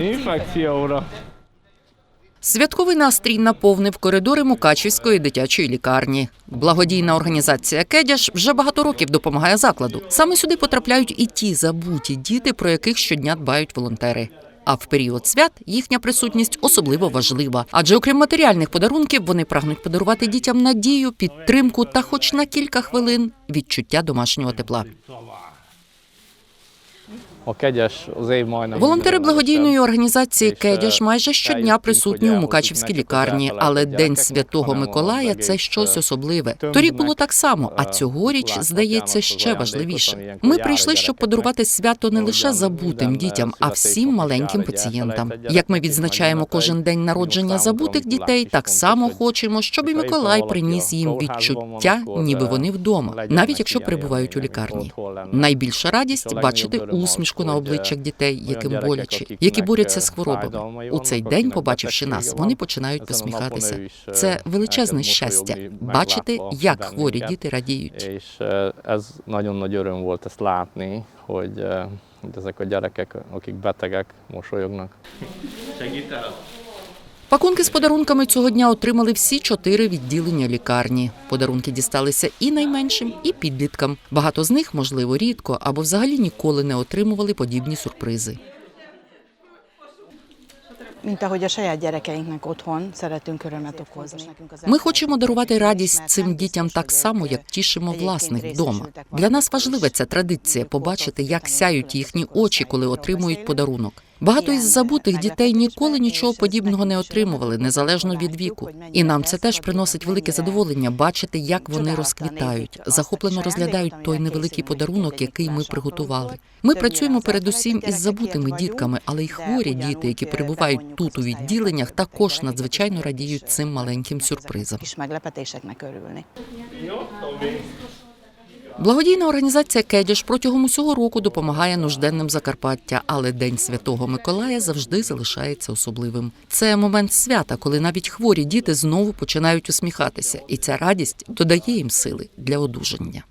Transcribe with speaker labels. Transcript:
Speaker 1: Infekcióra.
Speaker 2: Святковий настрій наповнив коридори Мукачівської дитячої лікарні. Благодійна організація Кедяш вже багато років допомагає закладу. Саме сюди потрапляють і ті забуті діти, про яких щодня дбають волонтери. А в період свят їхня присутність особливо важлива, адже окрім матеріальних подарунків, вони прагнуть подарувати дітям надію, підтримку та, хоч на кілька хвилин, відчуття домашнього тепла. Волонтери благодійної організації Кедяш майже щодня присутні у Мукачівській лікарні, але День Святого Миколая це щось особливе. Торік було так само, а
Speaker 1: е,
Speaker 2: цьогоріч здається ще важливіше. Ми прийшли, щоб подарувати свято не лише забутим дітям, а всім маленьким пацієнтам. Як ми відзначаємо кожен день народження забутих дітей, так само хочемо, щоб і Миколай приніс їм відчуття, ніби вони вдома, навіть якщо перебувають у лікарні. Найбільша радість бачити
Speaker 1: найбільше
Speaker 2: усмішку на обличчях дітей, яким боляче, які борються
Speaker 1: е,
Speaker 2: з хворобами. У цей день, побачивши нас, вони починають посміхатися.
Speaker 1: е,
Speaker 2: Це величезне щастя бачити, як хворі діти радіють.
Speaker 1: Eh, hogy, eh, ezek a gyerekek, akik betegek, mosolyognak.
Speaker 2: Пакунки з подарунками цього дня отримали всі чотири відділення лікарні. Подарунки дісталися і найменшим, і підліткам. Багато з них, можливо, рідко або взагалі ніколи не отримували подібні сюрпризи. Ми хочемо дарувати радість цим дітям так само, як тішимо власних вдома. Для нас важлива ця традиція побачити, як сяють їхні очі, коли отримують подарунок. Багато із забутих дітей ніколи нічого подібного не отримували, незалежно від віку. І нам це теж приносить велике задоволення бачити, як вони розквітають, захоплено розглядають той невеликий подарунок, який ми приготували. Ми працюємо передусім із забутими дітками, але й хворі діти, які перебувають тут у відділеннях, також надзвичайно радіють цим маленьким сюрпризам. Благодійна організація Кедіш протягом усього року допомагає нужденним Закарпаття, але День Святого Миколая завжди залишається особливим. Це момент свята, коли навіть хворі діти знову починають усміхатися, і ця радість додає їм сили для одужання.